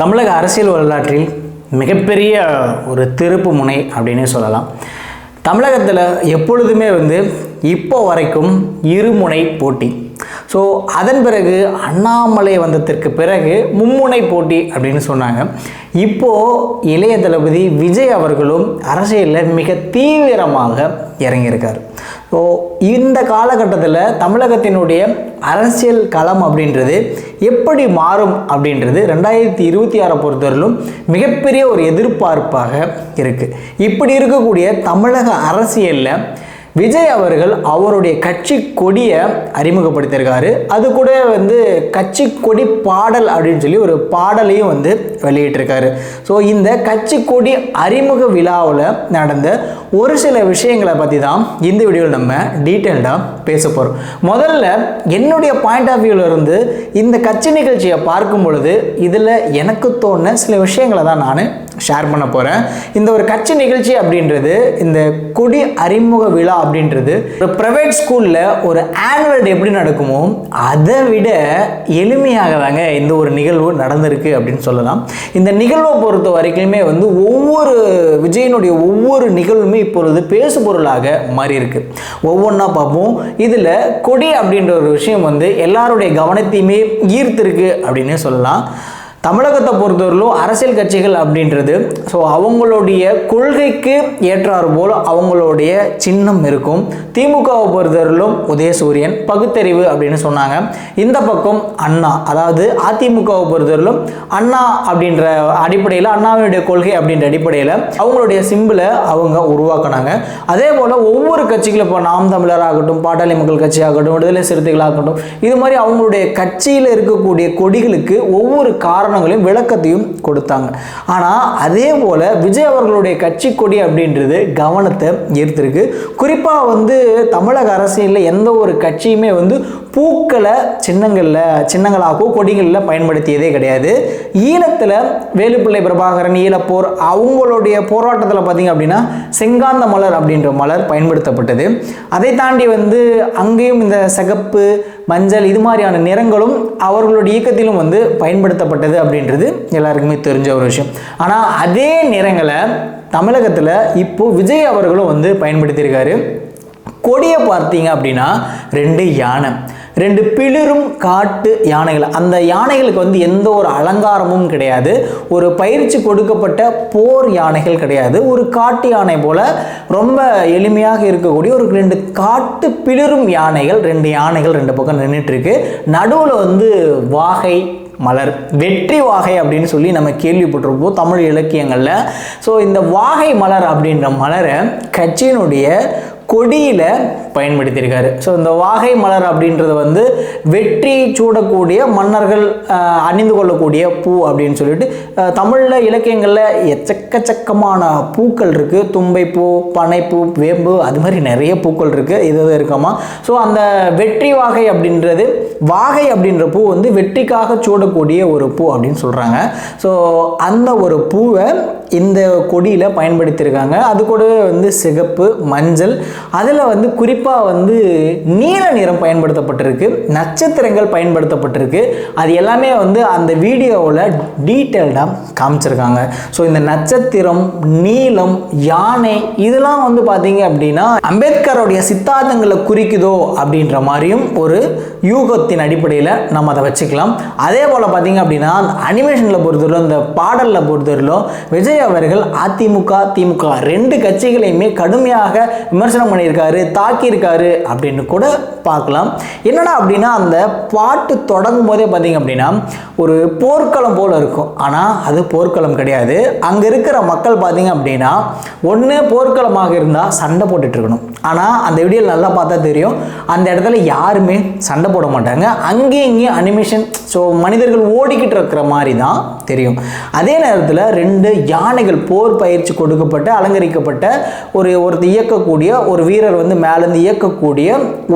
தமிழக அரசியல் வரலாற்றில் மிகப்பெரிய ஒரு திருப்பு முனை அப்படின்னே சொல்லலாம். தமிழகத்தில் எப்பொழுதுமே வந்து இப்போ வரைக்கும் இருமுனை போட்டி. ஸோ அதன் பிறகு அண்ணாமலை வந்ததற்கு பிறகு மும்முனை போட்டி அப்படின்னு சொன்னாங்க. இப்போது இளைய தளபதி விஜய் அவர்களும் அரசியலில் மிக தீவிரமாக இறங்கியிருக்கார். ஸோ இந்த காலகட்டத்தில் தமிழகத்தினுடைய அரசியல் களம் அப்படின்றது எப்படி மாறும் அப்படின்றது ரெண்டாயிரத்தி இருபத்தி ஆறை பொறுத்தவரையிலும் மிகப்பெரிய ஒரு எதிர்பார்ப்பாக இருக்குது இப்படி இருக்கக்கூடிய தமிழக அரசியலில் விஜய் அவர்கள் அவருடைய கட்சி கொடியை அறிமுகப்படுத்தியிருக்காரு. அது கூட வந்து கட்சி கொடி பாடல் அப்படின்னு சொல்லி ஒரு பாடலையும் வந்து வெளியிட்டிருக்காரு. ஸோ இந்த கட்சி கொடி அறிமுக விழாவில் நடந்த ஒரு சில விஷயங்களை பற்றி தான் இந்த வீடியோவில் நம்ம டீட்டெயில்டாக பேச போகிறோம் முதல்ல என்னுடைய பாயிண்ட் ஆஃப் வியூவில் இருந்து இந்த கட்சி நிகழ்ச்சியை பார்க்கும் பொழுது இதில் எனக்கு தோணுன சில விஷயங்களை தான் நான் ஷேர் பண்ண போகிறேன் இந்த ஒரு கட்சி நிகழ்ச்சி அப்படின்றது இந்த கொடி அறிமுக விழா அப்படின்றது. ஒரு ப்ரைவேட் ஸ்கூலில் ஒரு ஆனுவல் டே எப்படி நடக்குமோ அதை விட எளிமையாக தாங்க இந்த ஒரு நிகழ்வு நடந்திருக்கு அப்படின்னு சொல்லலாம். இந்த நிகழ்வை பொறுத்த வரைக்குமே வந்து ஒவ்வொரு விஜயனுடைய ஒவ்வொரு நிகழ்வுமே இப்பொழுது பேசு பொருளாக மாறி இருக்கு ஒவ்வொன்றா பார்ப்போம். இதில் கொடி அப்படின்ற ஒரு விஷயம் வந்து எல்லாருடைய கவனத்தையுமே ஈர்த்திருக்கு அப்படின்னே சொல்லலாம். தமிழகத்தை பொறுத்தவரையிலும் அரசியல் கட்சிகள் அப்படின்றது ஸோ அவங்களுடைய கொள்கைக்கு ஏற்றாறு போல் அவங்களுடைய சின்னம் இருக்கும். திமுகவை பொறுத்தவரையிலும் உதயசூரியன் பகுத்தறிவு அப்படின்னு சொன்னாங்க. இந்த பக்கம் அண்ணா அதாவது அதிமுகவை பொறுத்தவரையிலும் அண்ணா அப்படின்ற அடிப்படையில் அண்ணாவினுடைய கொள்கை அப்படின்ற அடிப்படையில் அவங்களுடைய சிம்பிளை அவங்க உருவாக்குனாங்க. அதே போல் ஒவ்வொரு கட்சிகளும் இப்போ நாம் தமிழராகட்டும் பாட்டாளி மக்கள் கட்சியாகட்டும் விடுதலை சிறுத்தைகளாகட்டும் இது மாதிரி அவங்களுடைய கட்சியில் இருக்கக்கூடிய கொடிகளுக்கு ஒவ்வொரு காரணம் காரணங்களையும் விளக்கத்தையும் கொடுத்தாங்க. ஆனால் அதே போல் விஜய் அவர்களுடைய கட்சி கொடி அப்படின்றது கவனத்தை ஈர்த்திருக்கு. குறிப்பாக வந்து தமிழக அரசியலில் எந்த ஒரு கட்சியுமே வந்து பூக்களை சின்னங்களில் சின்னங்களாகவோ கொடிகளில் பயன்படுத்தியதே கிடையாது. ஈழத்தில் வேலுப்பிள்ளை பிரபாகரன் ஈழப்போர் அவங்களுடைய போராட்டத்தில் பார்த்தீங்க அப்படின்னா செங்காந்த மலர் அப்படின்ற மலர் பயன்படுத்தப்பட்டது. அதை தாண்டி வந்து அங்கேயும் இந்த சிகப்பு மஞ்சள் இது மாதிரியான நிறங்களும் அவர்களுடைய இயக்கத்திலும் வந்து பயன்படுத்தப்பட்டது அப்படின்றது எல்லாருக்குமே தெரிஞ்ச ஒரு விஷயம். ஆனால் அதே நிறங்களை தமிழகத்தில் இப்போ விஜய் அவர்களும் வந்து பயன்படுத்தியிருக்காரு. கொடியை பார்த்தீங்க அப்படின்னா ரெண்டு யானை. ரெண்டு பிளிரும் காட்டு யானைகள். அந்த யானைகளுக்கு வந்து எந்த ஒரு அலங்காரமும் கிடையாது. ஒரு பயிற்சி கொடுக்கப்பட்ட போர் யானைகள் கிடையாது. ஒரு காட்டு யானை போல ரொம்ப எளிமையாக இருக்கக்கூடிய ஒரு ரெண்டு காட்டு பிளிரும் யானைகள் ரெண்டு யானைகள் ரெண்டு பக்கம் நின்றுட்டுருக்கு நடுவில் வந்து வாகை மலர் வெற்றி வாகை அப்படின்னு சொல்லி நம்ம கேள்விப்பட்டிருப்போம் தமிழ் இலக்கியங்களில். ஸோ இந்த வாகை மலர் அப்படின்ற மலரை கட்சியினுடைய கொடியில் பயன்படுத்தியிருக்காரு. ஸோ இந்த வாகை மலர் அப்படின்றது வந்து வெற்றி சூடக்கூடிய மன்னர்கள் அணிந்து கொள்ளக்கூடிய பூ அப்படின்னு சொல்லிட்டு தமிழில் இலக்கியங்களில் எச்சக்கச்சக்கமான பூக்கள் இருக்குது தும்பைப்பூ பனைப்பூ வேம்பு அது மாதிரி நிறைய பூக்கள் இருக்குது இது இருக்காமா? ஸோ அந்த வெற்றி வாகை அப்படின்றது வாகை அப்படின்ற பூ வந்து வெற்றிக்காக சூடக்கூடிய ஒரு பூ அப்படின்னு சொல்கிறாங்க ஸோ அந்த ஒரு பூவை இந்த கொடியில் பயன்படுத்தியிருக்காங்க. அது கூடவே வந்து சிகப்பு மஞ்சள் அதில் வந்து குறிப்பாக வந்து நீல நிறம் பயன்படுத்தப்பட்டிருக்கு நட்சத்திரங்கள் பயன்படுத்தப்பட்டிருக்கு. அது எல்லாமே வந்து அந்த வீடியோவில் டீட்டெயில்டாக காமிச்சிருக்காங்க. ஸோ இந்த நட்சத்திரம் நீளம் யானை இதெல்லாம் வந்து பார்த்தீங்க அப்படின்னா அம்பேத்கருடைய சித்தாந்தங்களை குறிக்குதோ அப்படின்ற மாதிரியும் ஒரு யூகத்தின் அடிப்படையில் நம்ம அதை வச்சுக்கலாம். அதே போல் பார்த்தீங்க அப்படின்னா அனிமேஷனில் பொறுத்தவரையிலும் இந்த பாடலில் பொறுத்தவரையிலும் விஜய் அவர்கள் அதிமுக திமுக ரெண்டு கட்சிகளையுமே கடுமையாக விமர்சனம் பண்ணியிருக்காரு தாக்கியிருக்காரு அப்படின்னு கூட பார்க்கலாம். என்னடா அப்படின்னா அந்த பாட்டு தொடங்கும் போதே பார்த்தீங்க அப்படின்னா ஒரு போர்க்களம் போல் இருக்கும். ஆனால் அது போர்க்களம் கிடையாது. அங்கே இருக்கிற மக்கள் பார்த்தீங்க அப்படின்னா ஒன்று போர்க்களமாக இருந்தால் சண்டை போட்டுட்டு இருக்கணும். ஆனால் அந்த வீடியோவில் நல்லா பார்த்தா தெரியும். அந்த இடத்துல யாருமே சண்டை போட மாட்டாங்க. அங்கேயும் இங்கேயும் அனிமேஷன் ஸோ மனிதர்கள் ஓடிக்கிட்டு இருக்கிற மாதிரி தான் தெரியும். அதே நேரத்தில் ரெண்டு யானைகள் போர் பயிற்சி கொடுக்கப்பட்டு அலங்கரிக்கப்பட்ட ஒரு ஒருத்தர் இயக்கக்கூடிய ஒரு ஒரு வீரர் வந்து மேலேருந்து இயக்கக்கூடிய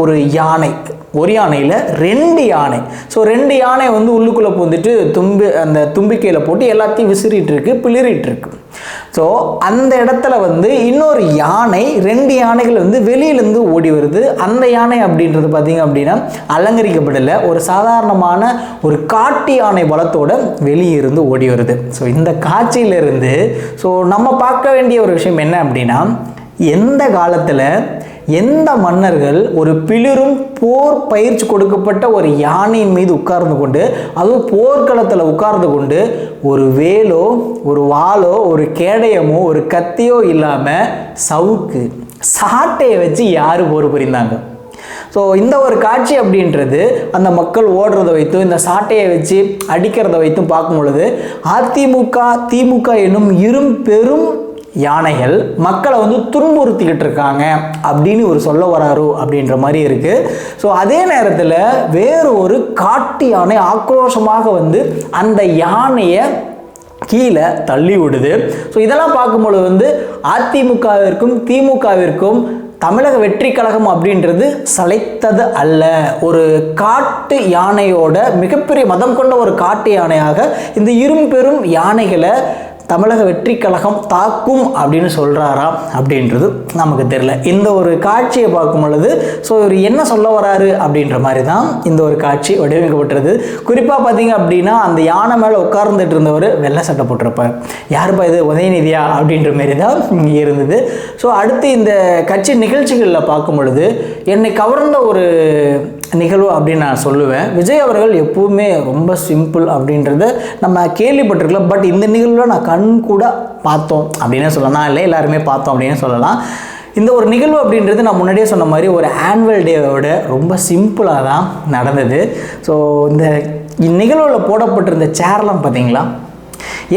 ஒரு யானை ஒரு யானையில் ரெண்டு யானை. ஸோ ரெண்டு யானை வந்து உள்ளுக்குள்ளே பூந்துட்டு தும்பி அந்த தும்பிக்கையில் போட்டு எல்லாத்தையும் விசிறிட்டு இருக்கு பிளிறிட்டு இருக்கு ஸோ அந்த இடத்துல வந்து இன்னொரு யானை ரெண்டு யானைகள் வந்து வெளியிலேருந்து ஓடி வருது. அந்த யானை அப்படின்றது பார்த்தீங்க அப்படின்னா அலங்கரிக்கப்படலை. ஒரு சாதாரணமான ஒரு காட்டு யானை பலத்தோட வெளியே இருந்து ஓடி வருது. ஸோ இந்த காட்சியிலிருந்து ஸோ நம்ம பார்க்க வேண்டிய ஒரு விஷயம் என்ன அப்படின்னா எந்த காலத்தில் எந்த மன்னர்கள் ஒரு பிளிரும் போர் பயிற்சி கொடுக்கப்பட்ட ஒரு யானையின் மீது உட்கார்ந்து கொண்டு அதுவும் போர்க்களத்தில் உட்கார்ந்து கொண்டு ஒரு வேலோ ஒரு வாளோ ஒரு கேடயமோ ஒரு கத்தியோ இல்லாமல் சவுக்கு சாட்டையை வச்சு யார் போர் புரிந்தாங்க? ஸோ இந்த ஒரு காட்சி அப்படின்றது அந்த மக்கள் ஓடுறதை வைத்தும் இந்த சாட்டையை வச்சு அடிக்கிறத வைத்தும் பார்க்கும் பொழுது அதிமுக திமுக என்னும் இரும் பெரும் யானைகள் மக்களை வந்து துன்புறுத்திக்கிட்டு இருக்காங்க அப்படின்னு ஒரு சொல்ல வராரு அப்படின்ற மாதிரி இருக்கு. ஸோ அதே நேரத்தில் வேறு ஒரு காட்டு யானை ஆக்ரோஷமாக வந்து அந்த யானையை கீழே தள்ளி விடுது. ஸோ இதெல்லாம் பார்க்கும்பொழுது வந்து அதிமுகவிற்கும் திமுகவிற்கும் தமிழக வெற்றி கழகம் அப்படின்றது சளைத்தது அல்ல. ஒரு காட்டு யானையோட மிகப்பெரிய மதம் கொண்ட ஒரு காட்டு யானையாக இந்த இரும்பெரும் யானைகளை தமிழக வெற்றி கழகம் தாக்கும் அப்படின்னு சொல்கிறாரா அப்படின்றது நமக்கு தெரியல. இந்த ஒரு காட்சியை பார்க்கும் பொழுது ஸோ இவர் என்ன சொல்ல வராரு அப்படின்ற மாதிரி தான் இந்த ஒரு காட்சி வடிவமைக்கப்பட்டிருது குறிப்பாக பார்த்தீங்க அப்படின்னா அந்த யானை மேலே உட்கார்ந்துட்டு இருந்தவர் வெள்ளை சட்டை போட்டிருப்பார். யாருப்பா இது? உதயநிதியா அப்படின்ற மாரி தான் இங்கே இருந்தது. ஸோ அடுத்து இந்த கட்சி நிகழ்ச்சிகளில் பார்க்கும் பொழுது என்னை கவர்ந்த ஒரு நிகழ்வு அப்படின்னு நான் சொல்லுவேன். விஜய் அவர்கள் எப்பவுமே ரொம்ப சிம்பிள் அப்படின்றத நம்ம கேள்விப்பட்டிருக்கலாம். பட் இந்த நிகழ்வில் நான் கண் கூட பார்த்தோம் அப்படின்னே சொல்லலாம். இல்லை எல்லாருமே பார்த்தோம் அப்படின்னு சொல்லலாம். இந்த ஒரு நிகழ்வு அப்படின்றது நான் முன்னாடியே சொன்ன மாதிரி ஒரு ஆனுவல் டேவோட ரொம்ப சிம்பிளாக தான் நடந்தது. ஸோ இந்த நிகழ்வில் போடப்பட்டிருந்த சேர்லாம் பார்த்தீங்களா?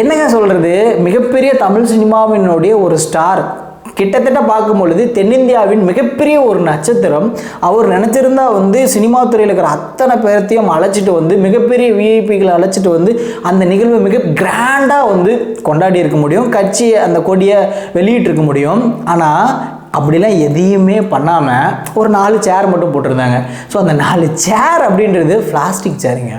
என்னங்க சொல்கிறது மிகப்பெரிய தமிழ் சினிமாவினுடைய ஒரு ஸ்டார் கிட்டத்தட்ட பார்க்கும் பொழுது தென்னிந்தியாவின் மிகப்பெரிய ஒரு நட்சத்திரம். அவர் நினச்சிருந்தா வந்து சினிமா துறையில் இருக்கிற அத்தனை பேர்த்தையும் அழைச்சிட்டு வந்து மிகப்பெரிய விஐபிகளை அழைச்சிட்டு வந்து அந்த நிகழ்வை மிக கிராண்டாக வந்து கொண்டாடி இருக்க முடியும். கட்சி அந்த கொடியை வெளியிட்டிருக்க முடியும். ஆனால் அப்படிலாம் எதையுமே பண்ணாமல் ஒரு நாலு சேர் மட்டும் போட்டிருந்தாங்க. ஸோ அந்த நாலு சேர் அப்படின்றது பிளாஸ்டிக் சேருங்க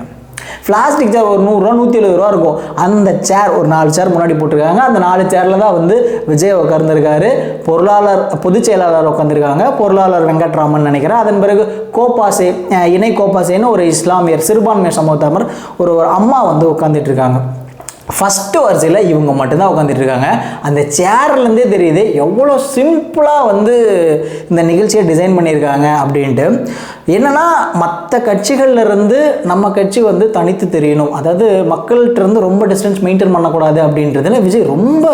பிளாஸ்டிக் சேர் ஒரு நூறுரூவா நூற்றி எழுபது ரூபா இருக்கும். அந்த சேர் ஒரு நாலு சேர் முன்னாடி போட்டிருக்காங்க. அந்த நாலு சேரில் தான் வந்து விஜய் உட்கார்ந்துருக்காரு பொருளாளர் பொதுச் செயலாளர் உட்காந்துருக்காங்க பொருளாளர் வெங்கட்ராமன் நினைக்கிறேன். அதன் பிறகு கோபாசே இணை கோபாசேன்னு ஒரு இஸ்லாமியர் சிறுபான்மையர் சமூகத்தமர் ஒரு ஒரு அம்மா வந்து உட்காந்துட்டு இருக்காங்க. ஃபஸ்ட்டு வரிசையில் இவங்க மட்டும்தான் உட்காந்துட்டு இருக்காங்க அந்த சேர்லேருந்தே தெரியுது எவ்வளோ சிம்பிளாக வந்து இந்த நிகழ்ச்சியை டிசைன் பண்ணியிருக்காங்க அப்படின்ட்டு. என்னென்னா மற்ற கட்சிகள்லேருந்து நம்ம கட்சி வந்து தனித்து தெரியணும். அதாவது மக்கள்கிட்ட இருந்து ரொம்ப டிஸ்டன்ஸ் மெயின்டைன் பண்ணக்கூடாது அப்படின்றதுல விஜய் ரொம்ப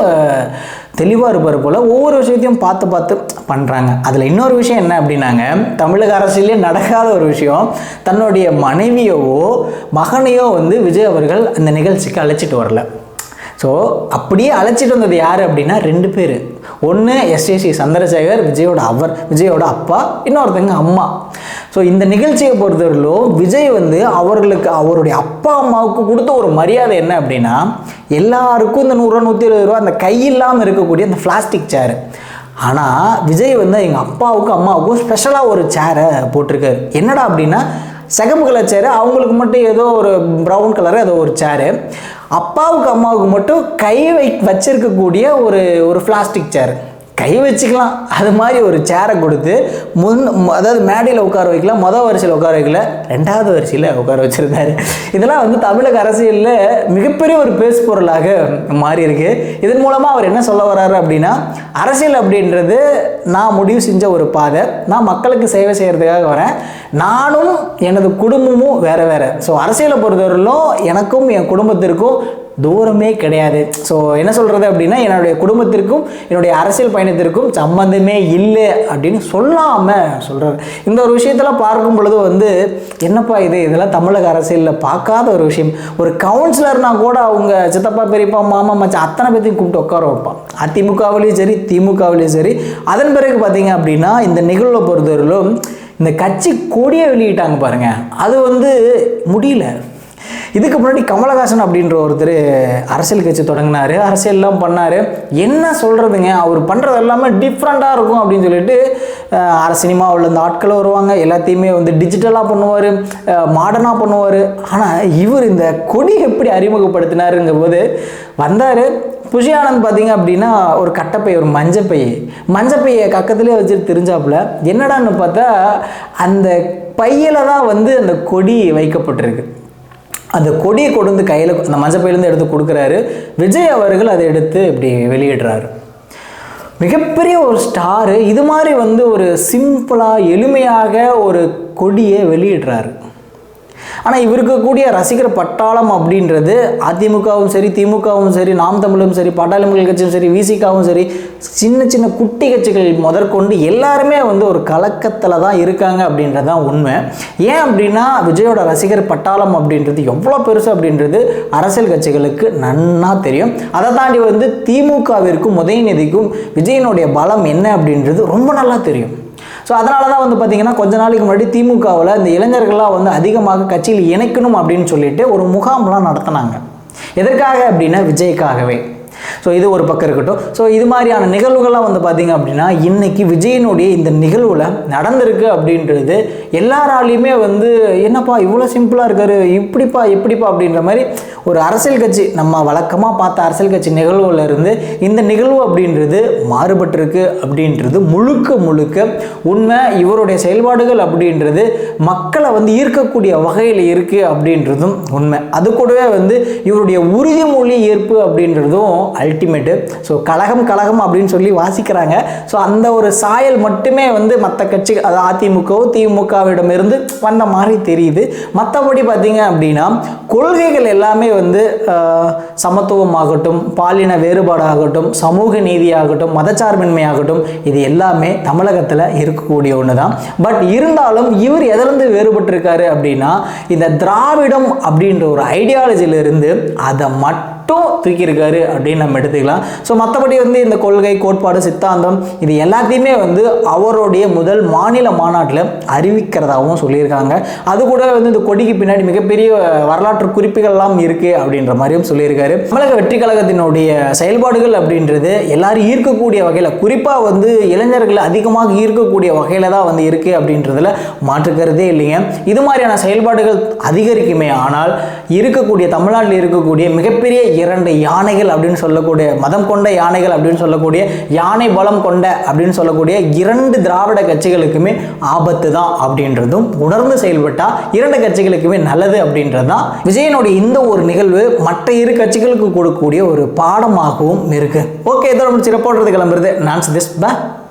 தெளிவாக இருப்பார் போல். ஒவ்வொரு விஷயத்தையும் பார்த்து பார்த்து பண்ணுறாங்க அதில் இன்னொரு விஷயம் என்ன அப்படின்னாங்க தமிழக அரசியலே நடக்காத ஒரு விஷயம் தன்னுடைய மனைவியவோ மகனையோ வந்து விஜய் அவர்கள் அந்த நிகழ்ச்சிக்கு அழைச்சிட்டு வரல. ஸோ அப்படியே அழைச்சிட்டு வந்தது யார் அப்படின்னா ரெண்டு பேர். ஒன்று எஸ்ஏசி சந்திரசேகர் விஜயோட அவர் விஜயோட அப்பா இன்னொருத்தங்க அம்மா. ஸோ இந்த நிகழ்ச்சியை பொறுத்தவரையிலும் விஜய் வந்து அவர்களுக்கு அவருடைய அப்பா அம்மாவுக்கு கொடுத்த ஒரு மரியாதை என்ன அப்படின்னா எல்லாருக்கும் இந்த நூறுரூவா நூற்றி இருபது ரூபா அந்த கையில்லாமல் இருக்கக்கூடிய அந்த பிளாஸ்டிக் சேரு ஆனால் விஜய் வந்து எங்கள் அப்பாவுக்கும் அம்மாவுக்கும் ஸ்பெஷலாக ஒரு சேரை போட்டிருக்காரு. என்னடா அப்படின்னா சிகப்பு கலர் சேரு அவங்களுக்கு மட்டும் ஏதோ ஒரு ப்ரௌன் கலர் ஏதோ ஒரு சேரு அப்பாவுக்கு அம்மாவுக்கு மட்டும் கை வை வச்சிருக்கக்கூடிய ஒரு ஒரு பிளாஸ்டிக் சேரு கை வச்சுக்கலாம். அது மாதிரி ஒரு சேரை கொடுத்து முன் அதாவது மேடையில் உட்கார வைக்கலாம் மொதல் வரிசையில் உட்கார வைக்கல ரெண்டாவது வரிசையில் உட்கார வச்சுருந்தாரு. இதெல்லாம் வந்து தமிழக அரசியலில் மிகப்பெரிய ஒரு பேசு பொருளாக மாறி இருக்கு இதன் மூலமாக அவர் என்ன சொல்ல வர்றாரு அப்படின்னா அரசியல் அப்படின்றது நான் முடிவு செஞ்ச ஒரு பாதை. நான் மக்களுக்கு சேவை செய்கிறதுக்காக வரேன். நானும் எனது குடும்பமும் வேற வேறு. ஸோ அரசியலை பொறுத்தவரையிலும் எனக்கும் என் குடும்பத்திற்கும் தூரமே கிடையாது. ஸோ என்ன சொல்கிறது அப்படின்னா என்னுடைய குடும்பத்திற்கும் என்னுடைய அரசியல் பயணத்திற்கும் சம்மந்தமே இல்லை அப்படின்னு சொல்லாமல் சொல்கிறாரு இந்த ஒரு விஷயத்தெல்லாம் பார்க்கும் பொழுது வந்து என்னப்பா இது? இதெல்லாம் தமிழக அரசியலில் பார்க்காத ஒரு விஷயம். ஒரு கவுன்சிலர்னால் கூட அவங்க சித்தப்பா பெரியப்பா மாமா மச்சான் அத்தனை பேர்த்தையும் கூப்பிட்டு உட்கார வைப்பான். அதிமுகவிலையும் சரி திமுகவிலையும் சரி. அதன் பிறகு பார்த்தீங்க அப்படின்னா இந்த நிகழ்வை பொறுத்தவரையிலும் இந்த கட்சி கொடியை வெளியிட்டாங்க பாருங்கள் அது வந்து முடியல. இதுக்கு முன்னாடி கமலஹாசன் அப்படின்ற ஒருத்தர் அரசியல் கட்சி தொடங்கினார் அரசியல்லாம் பண்ணார். என்ன சொல்கிறதுங்க அவர் பண்ணுறது எல்லாமே டிஃப்ரெண்ட்டாக இருக்கும் அப்படின்னு சொல்லிட்டு சினிமாவில் இந்த ஆட்கள் வருவாங்க. எல்லாத்தையுமே வந்து டிஜிட்டலாக பண்ணுவார் மாடர்னாக பண்ணுவார். ஆனால் இவர் இந்த கொடி எப்படி அறிமுகப்படுத்தினாருங்க போது வந்தார். புஷி ஆனந்த் பார்த்தீங்க அப்படின்னா ஒரு கட்டப்பை ஒரு மஞ்சப்பை. மஞ்சப்பையை கக்கத்துலேயே வச்சுட்டு தெரிஞ்சாப்புல என்னடான்னு பார்த்தா அந்த பையில தான் வந்து அந்த கொடி வைக்கப்பட்டிருக்கு. அந்த கொடியை கொண்டு வந்து கையில் அந்த மஞ்சப்பையிலேருந்து எடுத்து கொடுக்குறாரு. விஜய் அவர்கள் அதை எடுத்து இப்படி வெளியிடுறாரு. மிகப்பெரிய ஒரு ஸ்டாரு இது மாதிரி வந்து ஒரு சிம்பிளாக எளிமையாக ஒரு கொடியை வெளியிடுறாரு. ஆனால் இவருக்கு கூடிய ரசிகர் பட்டாளம் அப்படின்றது அதிமுகவும் சரி திமுகவும் சரி நாம் தமிழும் சரி பாட்டாளி மக்கள் கட்சியும் சரி விசிகாவும் சரி சின்ன சின்ன குட்டி கட்சிகள் முதற்கொண்டு எல்லாருமே வந்து ஒரு கலக்கத்தில் தான் இருக்காங்க அப்படின்றது தான் உண்மை. ஏன் அப்படின்னா விஜயோட ரசிகர் பட்டாளம் அப்படின்றது எவ்வளோ பெருசு அப்படின்றது அரசியல் கட்சிகளுக்கு நன்னா தெரியும். அதை தாண்டி வந்து திமுகவிற்கும் உதயநிதிக்கும் விஜயனுடைய பலம் என்ன அப்படின்றது ரொம்ப நல்லா தெரியும். ஸோ அதனால தான் வந்து பார்த்தீங்கன்னா கொஞ்ச நாளைக்கு முன்னாடி திமுகவில் இந்த இளைஞர்கள்லாம் வந்து அதிகமாக கட்சியில் இணைக்கணும் அப்படின்னு சொல்லிட்டு ஒரு முகாம்லாம் நடத்தினாங்க. எதற்காக அப்படின்னா விஜய்க்காகவே. ஸோ இது ஒரு பக்கம் இருக்கட்டும். ஸோ இது மாதிரியான நிகழ்வுகள்லாம் வந்து பார்த்தீங்க அப்படின்னா இன்னைக்கு விஜயனுடைய இந்த நிகழ்வில் நடந்திருக்கு அப்படின்றது எல்லாராலையுமே வந்து என்னப்பா இவ்வளோ சிம்பிளாக இருக்காரு இப்படிப்பா எப்படிப்பா அப்படின்ற மாதிரி ஒரு அரசியல் கட்சி நம்ம வழக்கமாக பார்த்த அரசியல் கட்சி நிகழ்வுல இருந்து இந்த நிகழ்வு அப்படின்றது மாறுபட்டிருக்கு அப்படின்றது முழுக்க முழுக்க உண்மை. இவருடைய செயல்பாடுகள் அப்படின்றது மக்களை வந்து ஈர்க்கக்கூடிய வகையில் இருக்குது அப்படின்றதும் உண்மை. அது கூடவே வந்து இவருடைய உறுதிமொழி ஏற்பு அப்படின்றதும் அல்டிமேட்டு ஸோ கழகம் கழகம் அப்படின்னு சொல்லி வாசிக்கிறாங்க. ஸோ அந்த ஒரு சாயல் மட்டுமே வந்து மற்ற கட்சி அது அதிமுகவோ திமுகவிடமிருந்து வந்த மாதிரி தெரியுது. மற்றபடி பார்த்தீங்க அப்படின்னா கொள்கைகள் எல்லாமே வந்து சமத்துவமாகட்டும் பாலின வேறுபாடாகட்டும் சமூக நீதியாகட்டும் மதச்சார்பின்மையாகட்டும் இது எல்லாமே தமிழகத்தில் இருக்கக்கூடிய ஒன்று தான் பட் இருந்தாலும் இவர் எதிலிருந்து வேறுபட்டிருக்காரு அப்படின்னா இந்த திராவிடம் அப்படின்ற ஒரு ஐடியாலஜியிலிருந்து அதை மட்டும் தூக்கியிருக்காரு அப்படின்னு நம்ம எடுத்துக்கலாம். ஸோ மற்றபடி வந்து இந்த கொள்கை கோட்பாடு சித்தாந்தம் இது எல்லாத்தையுமே வந்து அவருடைய முதல் மாநில மாநாட்டில் அறிவிக்கிறதாகவும் சொல்லியிருக்காங்க. அது கூட வந்து இந்த கொடிக்கு பின்னாடி மிகப்பெரிய வரலாற்று குறிப்புகள்லாம் இருக்குது அப்படின்ற மாதிரியும் சொல்லியிருக்காரு. தமிழக வெற்றி கழகத்தினுடைய செயல்பாடுகள் அப்படின்றது எல்லாரும் ஈர்க்கக்கூடிய வகையில் குறிப்பாக வந்து இளைஞர்களை அதிகமாக ஈர்க்கக்கூடிய வகையில் தான் வந்து இருக்குது அப்படின்றதுல மாற்றுக்கிறதே இல்லைங்க. இது மாதிரியான செயல்பாடுகள் அதிகரிக்குமே ஆனால் இருக்கக்கூடிய தமிழ்நாட்டில் இருக்கக்கூடிய மிகப்பெரிய இரண்டு யானைகள் அப்படின்னு சொல்லக்கூடிய மதம் கொண்ட யானைகள் அப்படின்னு சொல்லக்கூடிய யானை பலம் கொண்ட அப்படின்னு சொல்லக்கூடிய இரண்டு திராவிட கட்சிகளுக்குமே ஆபத்து தான் அப்படின்றதும் உணர்ந்து செயல்பட்டா இரண்டு கட்சிகளுக்குமே நல்லது அப்படின்றது தான் விஜயனுடைய இந்த ஒரு நிகழ்வு மற்ற இரு கட்சிகளுக்கு கொடுக்கக்கூடிய ஒரு பாடமாகவும் இருக்கு. ஓகே இதோட முடிச்சு கிளம்புறது. நான் சதீஷ் பா